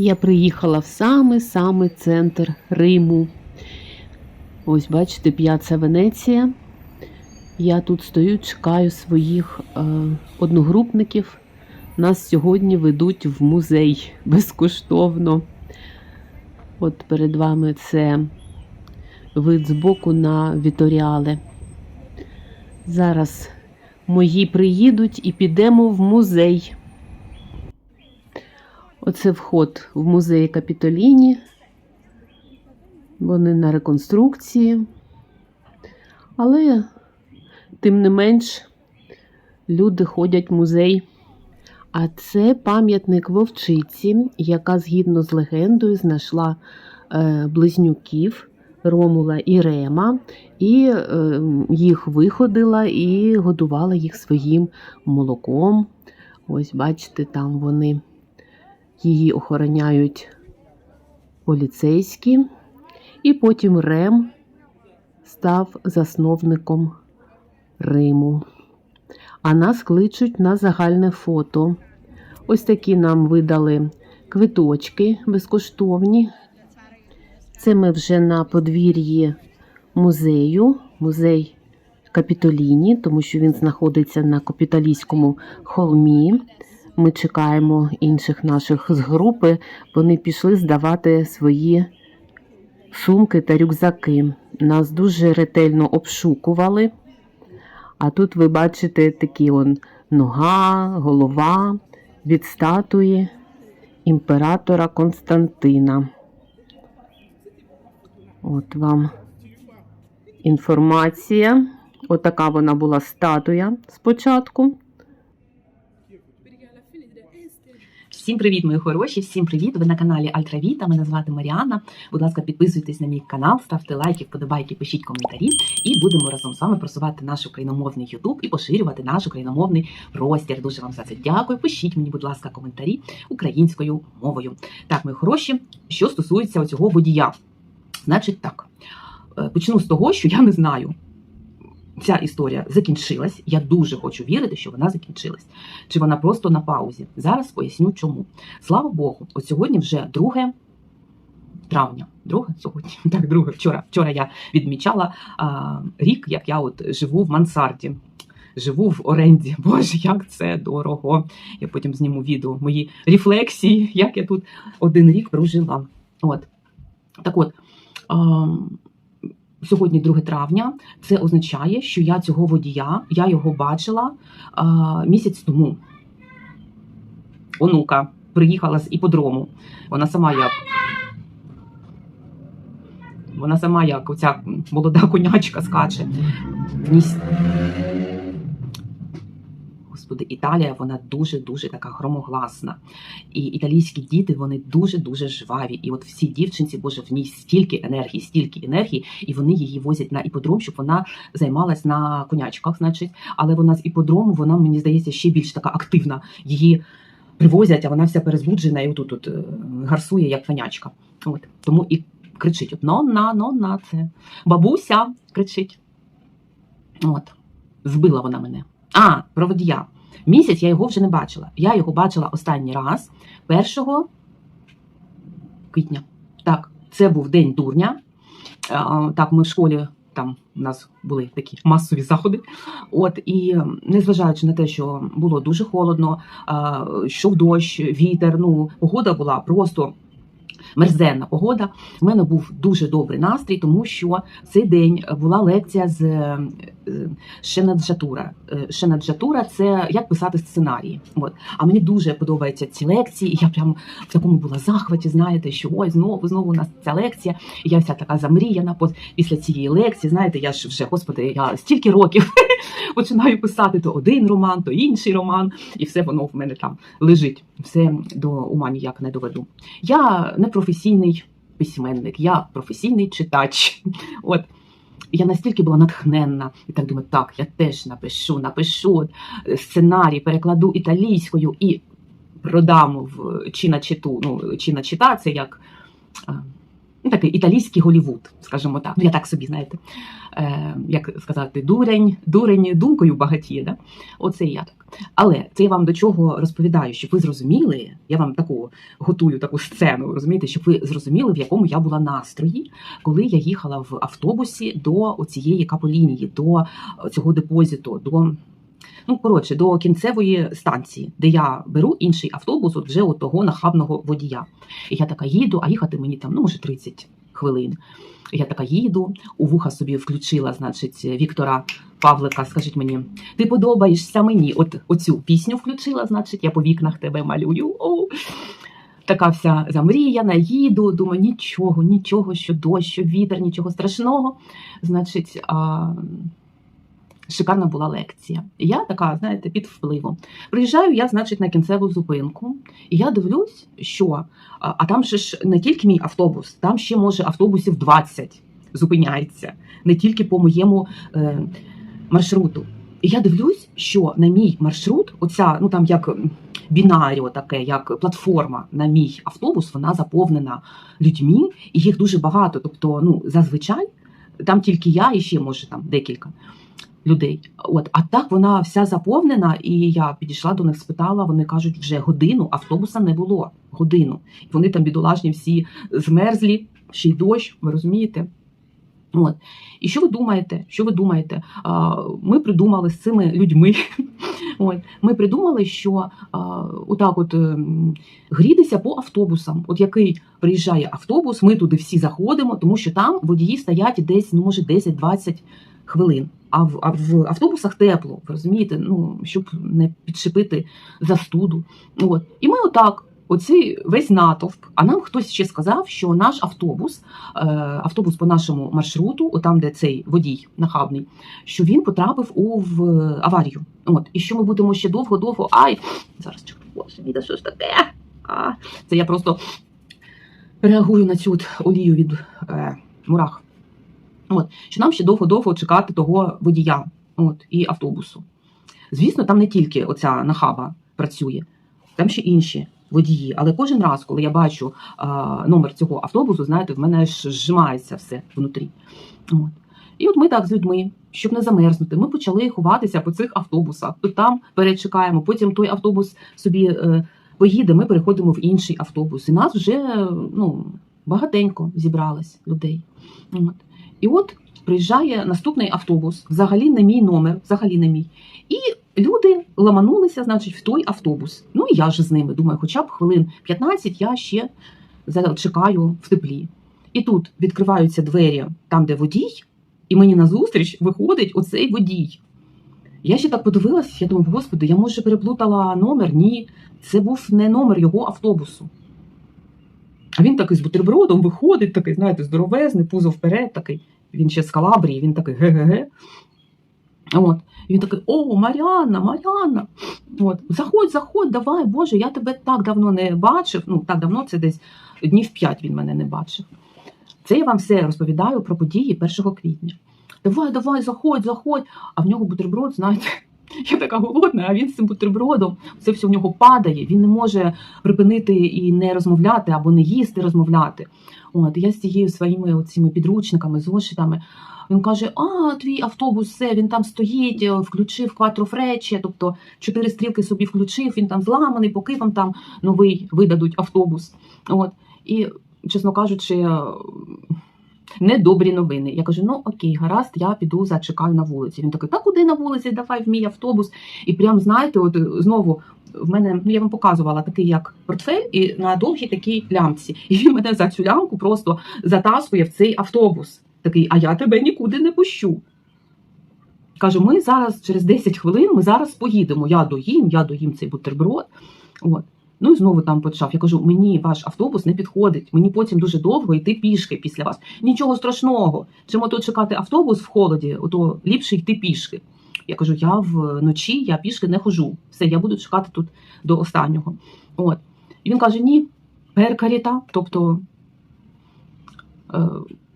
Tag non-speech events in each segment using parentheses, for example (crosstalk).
Я приїхала в самий-самий центр Риму. Ось, бачите, п'яца Венеція. Я тут стою, чекаю своїх е, одногрупників. Нас сьогодні ведуть в музей (laughs) безкоштовно. От перед вами це вид збоку на Віторіале. Зараз мої приїдуть і підемо в музей. Оце вход в музей Капітоліні. Вони на реконструкції. Але, тим не менш, люди ходять в музей. А це пам'ятник вовчиці, яка згідно з легендою знайшла е, близнюків Ромула і Рема, і е, їх виходила і годувала їх своїм молоком. Ось, бачите, там вони її охороняють поліцейські. І потім Рем став засновником Риму. А нас кличуть на загальне фото. Ось такі нам видали квиточки безкоштовні. Це ми вже на подвір'ї музею, музей Капітоліні, тому що він знаходиться на Капітолійському холмі. Ми чекаємо інших наших з групи. Вони пішли здавати свої сумки та рюкзаки. Нас дуже ретельно обшукували. А тут ви бачите такі он нога, голова від статуї імператора Константина. От вам інформація. Отака вона була статуя спочатку. Всім привіт, мої хороші! Всім привіт! Ви на каналі Альтравіта. Мене звати Маріана. Будь ласка, підписуйтесь на мій канал, ставте лайки, вподобайки, пишіть коментарі, і будемо разом з вами просувати наш україномовний Ютуб і поширювати наш україномовний простір. Дуже вам за це дякую. Пишіть мені, будь ласка, коментарі українською мовою. Так, мої хороші, що стосується цього водія, значить так. е, Почну з того, що я не знаю. Ця історія закінчилась. Я дуже хочу вірити, що вона закінчилась. Чи вона просто на паузі? Зараз поясню чому. Слава Богу, от сьогодні вже 2 травня. Друге сьогодні, (laughs) так, друге. Вчора. Вчора я відмічала а, рік, як я от живу в мансарді. Живу в оренді. (laughs) Боже, як це дорого. Я потім зніму відео, мої рефлексії, як я тут один рік прожила. От. Так от, а, сьогодні 2 травня, це означає, що я цього водія, я його бачила а, місяць тому. Онука приїхала з іподрому. Вона сама як. Вона сама як оця молода конячка скаче. Вніс... Господи, Італія, вона дуже-дуже така громогласна. І італійські діти, вони дуже-дуже жваві. І от всі дівчинці, Боже, в ній стільки енергії, стільки енергії, і вони її возять на іподром, щоб вона займалась на конячках, значить. Але вона з іподрому, вона, мені здається, ще більш така активна. Її привозять, а вона вся перезбуджена і отут от, е, гарсує, як конячка. От. Тому і кричить: от, но на, це. Бабуся кричить. От. Збила вона мене. А, про водія. Місяць я його вже не бачила. Я його бачила останній раз 1 квітня. Так, це був день дурня. Так, ми в школі. Там у нас були такі масові заходи. От і незважаючи на те, що було дуже холодно, а, йшов дощ, вітер. Ну, погода була просто мерзенна погода. У мене був дуже добрий настрій, тому що цей день була лекція з Шенаджатура. Шенаджатура це як писати сценарії. От. А мені дуже подобаються ці лекції. Я прям в такому була захваті. Знаєте, що ой, знову знову у нас ця лекція. І я вся така замріяна після цієї лекції. Знаєте, я ж вже, господи, я стільки років (laughs) починаю писати то один роман, то інший роман, і все воно в мене там лежить. Все до ума ніяк не доведу. Я не професійний письменник, я професійний читач. (laughs) От. Я настільки була натхненна, і так думаю, так, я теж напишу, напишу е, сценарій, перекладу італійською і продам в чи на читу, ну, чи на чита, як ну, такий італійський Голівуд, скажімо так. Ну, я так собі, знаєте, е, як сказати, дурень, дурень думкою багатіє. Да? Оце я так. Але це я вам до чого розповідаю, щоб ви зрозуміли, я вам таку готую таку сцену, розумієте, щоб ви зрозуміли, в якому я була настрої, коли я їхала в автобусі до цієї каполінії, до цього депозиту, до. Ну, коротше, до кінцевої станції, де я беру інший автобус, от вже от того нахабного водія. І я така їду, а їхати мені там, ну, може, 30 хвилин. Я така їду, у вуха собі включила, значить, Віктора Павлика, скажіть мені, ти подобаєшся мені? От оцю пісню включила, значить, я по вікнах тебе малюю. О, така вся замріяна, їду, думаю, нічого, нічого, що дощ, що вітер, нічого страшного. Значить, а, шикарна була лекція. Я така, знаєте, під впливом. Приїжджаю я, значить, на кінцеву зупинку, і я дивлюсь, що а, там же ж не тільки мій автобус, там ще може автобусів 20 зупиняється, не тільки по моєму е, маршруту. І я дивлюсь, що на мій маршрут, оця, ну там як бінаріо, таке, як платформа на мій автобус, вона заповнена людьми, і їх дуже багато. Тобто, ну зазвичай там тільки я і ще може там декілька людей. От, а так вона вся заповнена, і я підійшла до них, спитала. Вони кажуть, вже годину автобуса не було. Годину. Вони там бідолашні всі змерзлі, ще й дощ, ви розумієте? От. І що ви думаєте? Що ви думаєте? Ми придумали з цими людьми. (laughs) От. Ми придумали, що отак от ем, грітися по автобусам. От який приїжджає автобус, ми туди всі заходимо, тому що там водії стоять десь, ну може, 10-20 хвилин. А в, а в автобусах тепло, ви розумієте, ну, щоб не підшипити застуду. От. І ми отак. Оцей весь натовп. А нам хтось ще сказав, що наш автобус, е, автобус по нашому маршруту, отам, де цей водій нахабний, що він потрапив у в аварію. От і що ми будемо ще довго-довго. Ай, зараз чекай, що ж таке? А, це я просто реагую на цю олію від е, мурах. От що нам ще довго-довго чекати того водія, от і автобусу. Звісно, там не тільки оця нахаба працює, там ще інші водії. Але кожен раз, коли я бачу а, номер цього автобусу, знаєте, в мене ж зжимається все внутрі. От. І от ми так з людьми, щоб не замерзнути, ми почали ховатися по цих автобусах. То там перечекаємо, потім той автобус собі е, поїде, ми переходимо в інший автобус. І нас вже ну, багатенько зібралось людей. От. І от приїжджає наступний автобус, взагалі не мій номер, взагалі не мій. І люди ламанулися, значить, в той автобус. Ну і я ж з ними думаю, хоча б хвилин 15 я ще чекаю в теплі. І тут відкриваються двері там, де водій, і мені назустріч виходить оцей водій. Я ще так подивилася, я думаю, господи, я може переплутала номер? Ні, це був не номер його автобусу. А він такий з бутербродом виходить, такий, знаєте, здоровезний, пузо вперед, такий. Він ще з Калабрії, він такий ге-ге-ге. От. І він такий: О, Маріанна, Маріанна. От. Заходь, заходь, давай, Боже, я тебе так давно не бачив. Ну, так давно це десь днів п'ять він мене не бачив. Це я вам все розповідаю про події 1 квітня. Давай, давай, заходь, заходь. А в нього бутерброд, знаєте, я така голодна, а він з цим бутербродом, це все в нього падає. Він не може припинити і не розмовляти або не їсти, розмовляти. От я з цією своїми цими підручниками, зошитами. Він каже: А, твій автобус, все, він там стоїть, е, включив кватрофрече, тобто чотири стрілки собі включив, він там зламаний, поки вам там новий видадуть автобус. От. І, чесно кажучи, недобрі новини. Я кажу: ну окей, гаразд, я піду зачекаю на вулиці. Він такий, та куди на вулиці? Давай в мій автобус. І прям знаєте, от знову в мене ну я вам показувала такий як портфель, і на довгій такій лямці. І він мене за цю лямку просто затаскує в цей автобус. Такий, а я тебе нікуди не пущу. Кажу, ми зараз через 10 хвилин ми зараз поїдемо. Я доїм, я доїм цей бутерброд. От. Ну і знову там почав. Я кажу, мені ваш автобус не підходить, мені потім дуже довго йти пішки після вас. Нічого страшного. Чому тут чекати автобус в холоді, ото ліпше йти пішки. Я кажу, я вночі я пішки не хожу. Все, я буду чекати тут до останнього. От. І він каже: ні, перкаріта, тобто е,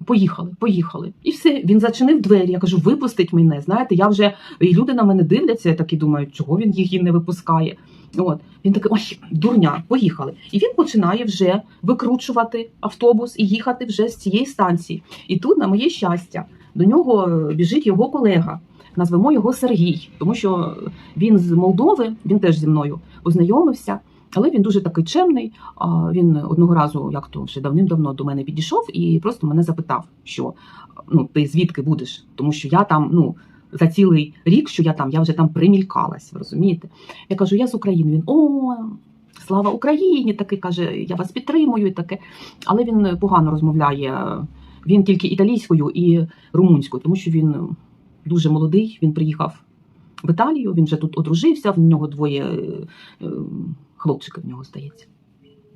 Поїхали, поїхали. І все, він зачинив двері. Я кажу, випустить мене. Знаєте, я вже і люди на мене дивляться, я такі думають, чого він її не випускає. От він такий, ой, дурня, поїхали. І він починає вже викручувати автобус і їхати вже з цієї станції. І тут, на моє щастя, до нього біжить його колега. Назвемо його Сергій, тому що він з Молдови, він теж зі мною познайомився. Але він дуже такий чемний. Він одного разу, як то вже давним-давно до мене підійшов і просто мене запитав, що ну ти звідки будеш? Тому що я там, ну за цілий рік, що я там, я вже там примількалась, ви розумієте? Я кажу, я з України. Він о, слава Україні! Такий каже, я вас підтримую, і таке. Але він погано розмовляє. Він тільки італійською і румунською, тому що він дуже молодий. Він приїхав в Італію, він вже тут одружився, в нього двоє е, в нього здається.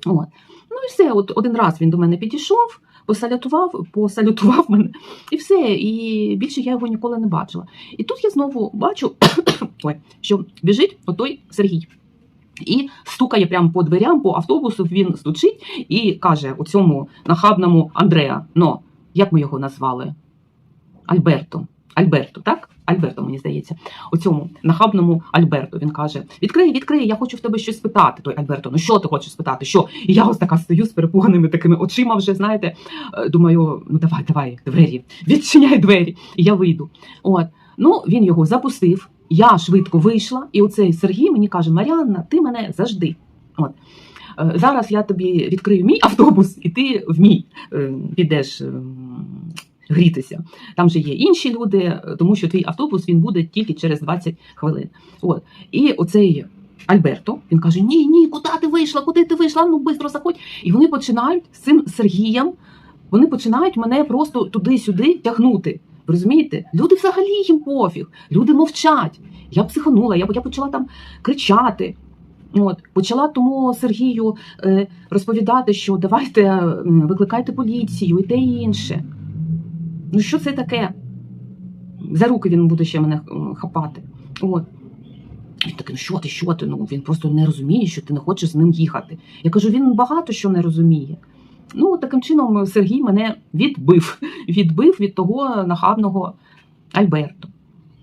От. Ну і все, от один раз він до мене підійшов, посалютував, посалютував мене, і все. І більше я його ніколи не бачила. І тут я знову бачу, (coughs) ой, що біжить отой Сергій. І стукає прямо по дверям, по автобусу, він стучить і каже оцьому нахабному Андреа, ну, як ми його назвали? Альберто. Альберто, так? Альберто, мені здається, оцьому нахабному Альберто. Він каже: Відкрий, відкрий, я хочу в тебе щось спитати. Той Альберто, ну що ти хочеш спитати? Що? І я ось така стою з перепуганими такими очима, вже знаєте. Е, Думаю, ну давай, давай, двері, відчиняй двері, і я вийду. От, ну він його запустив. Я швидко вийшла, і оцей Сергій мені каже: Маріанна, ти мене завжди. От. Е, Зараз я тобі відкрию мій автобус, і ти в мій е, підеш е, грітися. Там же є інші люди, е, тому що твій автобус він буде тільки через 20 хвилин. От. І оцей Альберто він каже: Ні, ні, куди ти вийшла? Куди ти вийшла? Ну швидко заходь. І вони починають з цим Сергієм. Вони починають мене просто туди-сюди тягнути. Ви розумієте? Люди взагалі їм пофіг, люди мовчать. Я психанула, я, я почала там кричати. От, почала тому Сергію е, розповідати, що давайте викликайте поліцію і те інше. Ну що це таке? За руки він буде ще мене хапати. От. Він такий, ну що ти, що ти? Ну він просто не розуміє, що ти не хочеш з ним їхати. Я кажу, він багато що не розуміє. Ну, таким чином Сергій мене відбив, (laughs) відбив від того нахабного Альберто.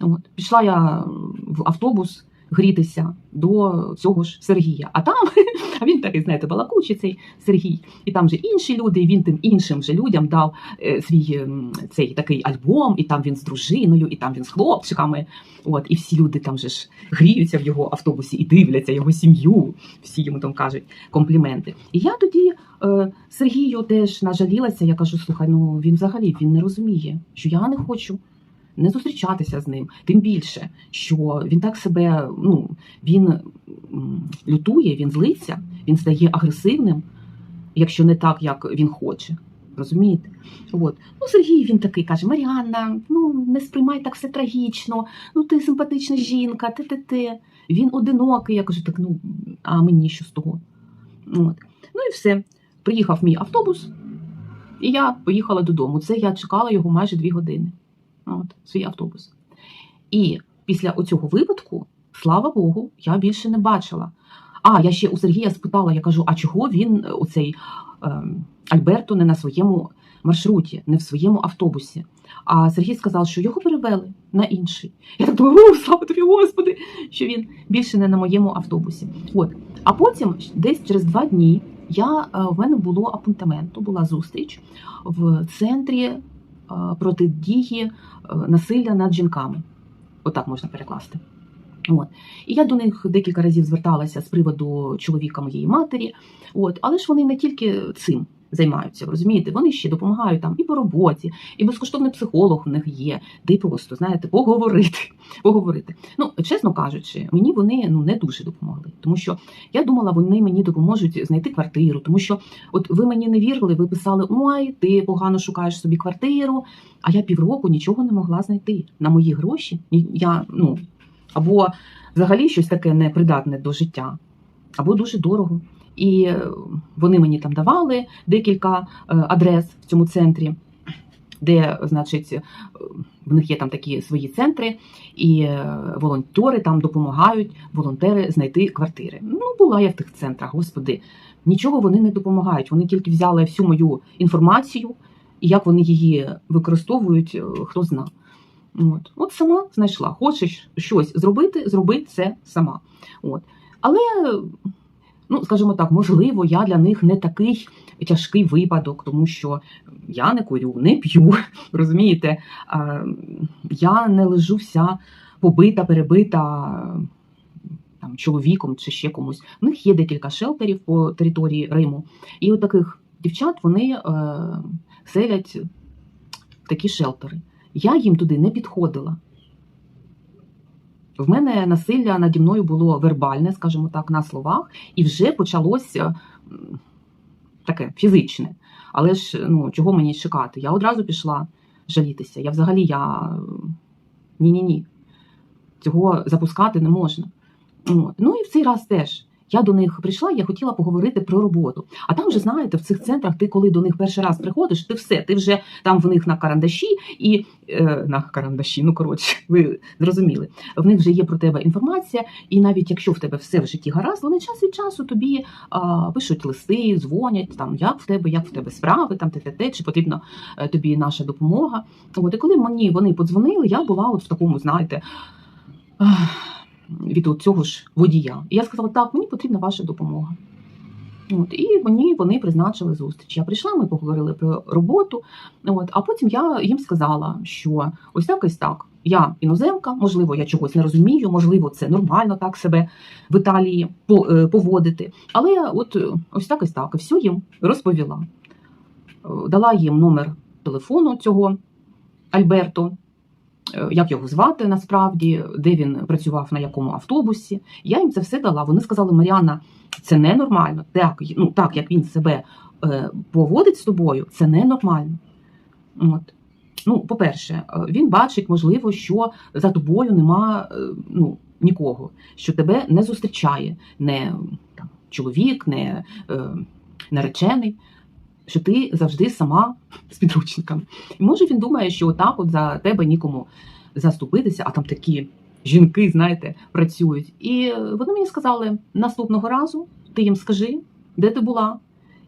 От. Пішла я в автобус грітися до цього ж Сергія. А там, (laughs) а він такий, знаєте, балакучий цей Сергій, і там же інші люди, і він тим іншим же людям дав е, свій ем, цей такий альбом, і там він з дружиною, і там він з хлопчиками. От, і всі люди там же ж гріються в його автобусі і дивляться його сім'ю. Всі йому там кажуть компліменти. І я тоді е, Сергію теж нажалілася. Я кажу: слухай, ну він взагалі він не розуміє, що я не хочу не зустрічатися з ним. Тим більше, що він так себе ну він лютує, він злиться, він стає агресивним, якщо не так, як він хоче. Розумієте? От. Ну, Сергій він такий каже: Маріанна, ну не сприймай так все трагічно, ну ти симпатична жінка, ти ти ти Він одинокий. Я кажу, так ну а мені що з того? От. Ну і все. Приїхав мій автобус, і я поїхала додому. Це я чекала його майже дві години. От, свій автобус. І після оцього випадку, слава Богу, я більше не бачила. А, я ще у Сергія спитала, я кажу, а чого він, оцей е, Альберто, не на своєму маршруті, не в своєму автобусі? А Сергій сказав, що його перевели на інший. Я так думаю, слава тобі, Господи, що він більше не на моєму автобусі. От. А потім, десь через два дні, я, е, в мене було апунтаменту, була зустріч в центрі протидії е, насилля над жінками. Отак можна перекласти. От. І я до них декілька разів зверталася з приводу чоловіка моєї матері. От. Але ж вони не тільки цим займаються, розумієте? Вони ще допомагають там і по роботі, і безкоштовний психолог у них є, де просто, знаєте, поговорити. (laughs) поговорити. Ну, чесно кажучи, мені вони ну, не дуже допомогли. Тому що я думала, вони мені допоможуть знайти квартиру. Тому що, от ви мені не вірили, ви писали, ой, ти погано шукаєш собі квартиру. А я півроку нічого не могла знайти. На мої гроші я, ну, або взагалі щось таке непридатне до життя, або дуже дорого. І е, вони мені там давали декілька е, адрес в цьому центрі, де, значить, е, в них є там такі свої центри, і волонтери там допомагають волонтери знайти квартири. Ну, була я в тих центрах, господи, нічого вони не допомагають. Вони тільки взяли всю мою інформацію І як вони її використовують, хто зна. От. От сама знайшла. Хочеш щось зробити, зроби це сама. От. Але, ну, скажімо так, можливо, я для них не такий тяжкий випадок, тому що я не курю, не п'ю. (laughs) Розумієте, я не лежу вся побита, перебита там, чоловіком чи ще комусь. У них є декілька шелтерів по території Риму. І от таких дівчат вони е, селять такі шелтери. Я їм туди не підходила. В мене насилля наді мною було вербальне, скажімо так, на словах, і вже почалося таке фізичне. Але ж ну, чого мені чекати? Я одразу пішла жалітися. Я взагалі я ні-ні-ні. Цього запускати не можна. Ну і в цей раз теж. Я до них прийшла, я хотіла поговорити про роботу. А там же, знаєте, в цих центрах ти, коли до них перший раз приходиш, ти все, ти вже там в них на карандаші і е, на карандаші, ну коротше, (laughs) ви зрозуміли. В них вже є про тебе інформація, і навіть якщо в тебе все в житті гаразд, вони час від часу тобі а, пишуть листи, дзвонять там, як в тебе, як в тебе справи, там те, чи потрібна е, тобі наша допомога. От і коли мені вони подзвонили, я була от в такому, знаєте. Від цього ж водія. І я сказала, так, мені потрібна ваша допомога. От, і мені вони призначили зустріч. Я прийшла, ми поговорили про роботу. От, а потім я їм сказала, що ось так ось так. Я іноземка, можливо, я чогось не розумію, можливо, це нормально так себе в Італії е, поводити. Але от е, ось так ось так. І все їм розповіла. Е, Дала їм номер телефону цього Альберто, як його звати насправді, де він працював на якому автобусі. Я їм це все дала. Вони сказали, Маріанна, це ненормально. Так, ну, так як він себе е, поводить з тобою, це ненормально. От. Ну, по-перше, е, він бачить, можливо, що за тобою нема е, ну, нікого, що тебе не зустрічає не там, чоловік, не е, наречений, що ти завжди сама з підручниками. І може він думає, що отак от за тебе нікому заступитися, а там такі жінки, знаєте, працюють. І е, вони мені сказали: наступного разу ти їм скажи, де ти була.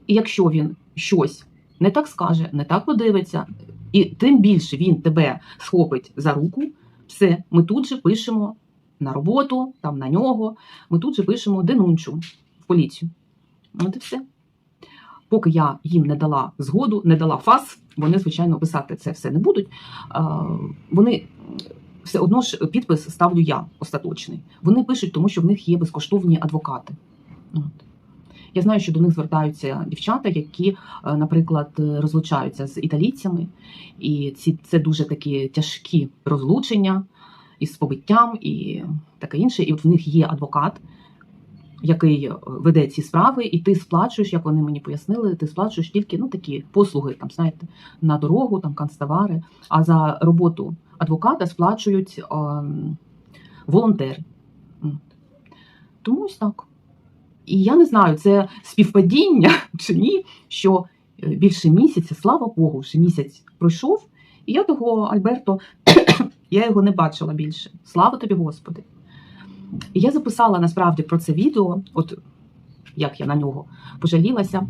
І якщо він щось не так скаже, не так подивиться, і тим більше він тебе схопить за руку, все, ми тут же пишемо на роботу, там на нього, ми тут же пишемо денунчу в поліцію. От і все. Поки я їм не дала згоду, не дала фас, вони, звичайно, писати це все не будуть. Вони все одно ж підпис ставлю я остаточний. Вони пишуть, тому що в них є безкоштовні адвокати. Я знаю, що до них звертаються дівчата, які, е, наприклад, розлучаються з італійцями, і ці це дуже такі тяжкі розлучення із побиттям і таке інше. І от в них є адвокат, який е, веде ці справи, і ти сплачуєш, як вони мені пояснили, ти сплачуєш тільки ну такі послуги, там знаєте, на дорогу, там канцтовари. А за роботу адвоката сплачують ем, волонтери. Тому ось так. І я не знаю, це співпадіння (laughs) чи ні, що е, більше місяця, слава Богу, вже місяць пройшов, і я того Альберто, (coughs) я його не бачила більше. Слава тобі, Господи. І я записала насправді про це відео, от як я на нього пожалілася.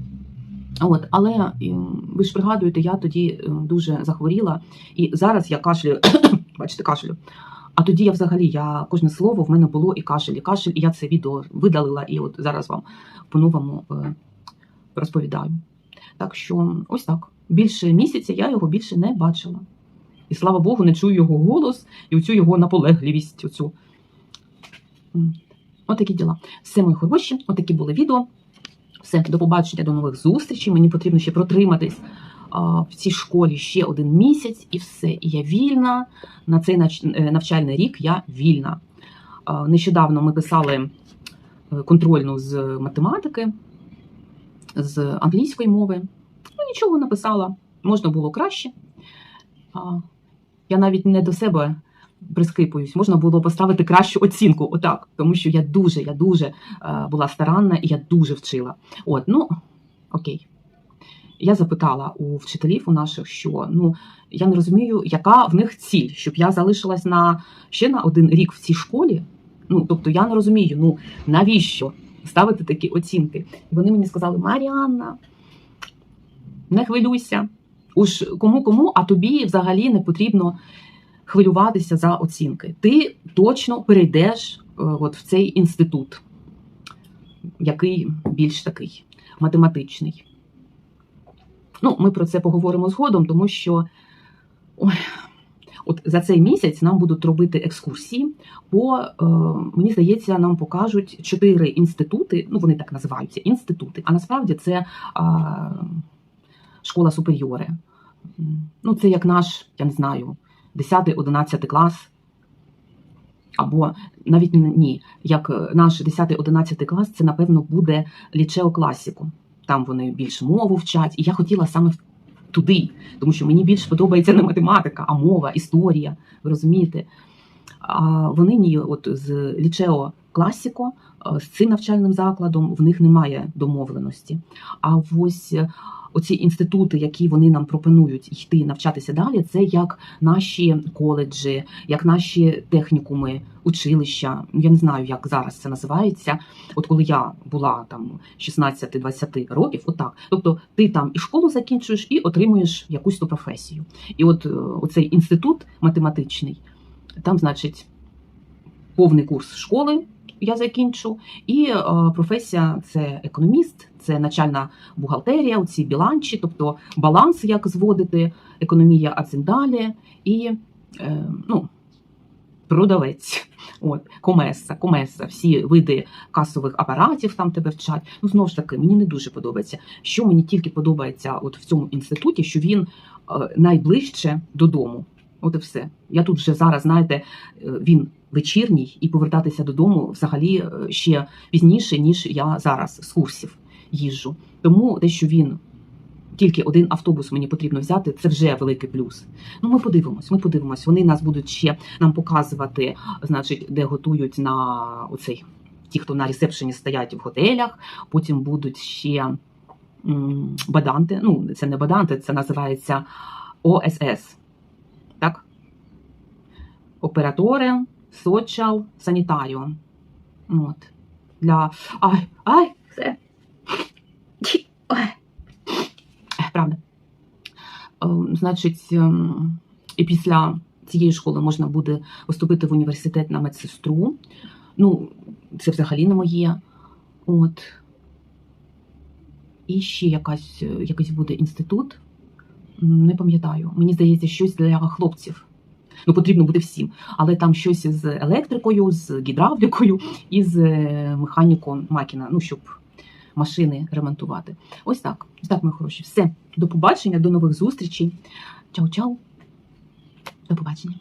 От, але ви ж пригадуєте, я тоді е, дуже захворіла, і зараз я кашлю, (coughs) бачите, кашлю. А тоді я взагалі я кожне слово в мене було і кашель, і кашель, і я це відео видалила, і от зараз вам по-новому е, розповідаю. Так що ось так. Більше місяця я його більше не бачила. І слава Богу, не чую його голос і оцю його наполегливість. Оцю. Отакі діла. Все, мої хороші, отакі були відео. Все, до побачення, до нових зустрічей. Мені потрібно ще протриматись а, в цій школі ще один місяць, і все. І я вільна. На цей е, навчальний рік я вільна. А, Нещодавно ми писали е, контрольну з математики, з англійської мови. Ну, нічого написала, можна було краще. А, Я навіть не до себе прискипуюсь, можна було поставити кращу оцінку, отак, тому що я дуже, я дуже е, була старанна і я дуже вчила. От, ну окей. Я запитала у вчителів у наших, що ну я не розумію, яка в них ціль, щоб я залишилась на ще на один рік в цій школі. Ну тобто я не розумію, ну навіщо ставити такі оцінки? І вони мені сказали: Маріанна, не хвилюйся, Уж кому кому, а тобі взагалі не потрібно хвилюватися за оцінки. Ти точно перейдеш е, от в цей інститут, який більш такий математичний. Ну, ми про це поговоримо згодом, тому що ой, от за цей місяць нам будуть робити екскурсії. По е, мені здається, нам покажуть чотири інститути. Ну, вони так називаються інститути. А насправді це е, школа суперіоре. М, Ну, це як наш, я не знаю, 10-11 клас. Або навіть ні, як е, наш 10-11 клас, це напевно буде лічео класіку. Там вони більш мову вчать. І я хотіла саме туди, тому що мені більш подобається не математика, а мова, історія. Ви розумієте? А вони ні, от з лічео класіко, з цим навчальним закладом в них немає домовленості. А ось е, оці інститути, які вони нам пропонують йти навчатися далі, це як наші коледжі, як наші технікуми, училища. Я не знаю, як зараз це називається. От коли я була там 16-20 років, отак. Тобто ти там і школу закінчуєш, і отримуєш якусь ту професію. І от е, оцей інститут математичний, там, значить, повний курс школи я закінчу, і е, професія це економіст, це начальна бухгалтерія, оці біланчі, тобто баланс, як зводити, економія, а цим далі, і е, ну, продавець. От, комеса, комеса, всі види касових апаратів там тебе вчать. Ну, знову ж таки, мені не дуже подобається. Що мені тільки подобається от в цьому інституті, що він е, найближче додому. От і все. Я тут вже зараз, знаєте, він вечірній, і повертатися додому взагалі е, ще пізніше, ніж я зараз з курсів їжджу. Тому те, що він тільки один автобус мені потрібно взяти, це вже великий плюс. Ну, ми подивимось, ми подивимось. Вони нас будуть ще нам показувати, значить, де готують на оцей. Ті, хто на ресепшені стоять в готелях, потім будуть ще баданти. Ну, це не баданти, це називається ОСС. Так? Оператори, сочал, санітаріо. От. Для. Ай, ай, все. Правда. Ем, Значить, ем, і після цієї школи можна буде поступити в університет на медсестру. Ну, це взагалі не моє. От. І ще якась, е, якийсь буде інститут. Не пам'ятаю. Мені здається, щось для хлопців. Ну, потрібно буде всім. Але там щось з електрикою, з гідравлікою і з е, механіком макіна, ну, щоб машини ремонтувати. Ось так. Ось так, мої хороші. Все. До побачення, до нових зустрічей. Чао-чау. До побачення.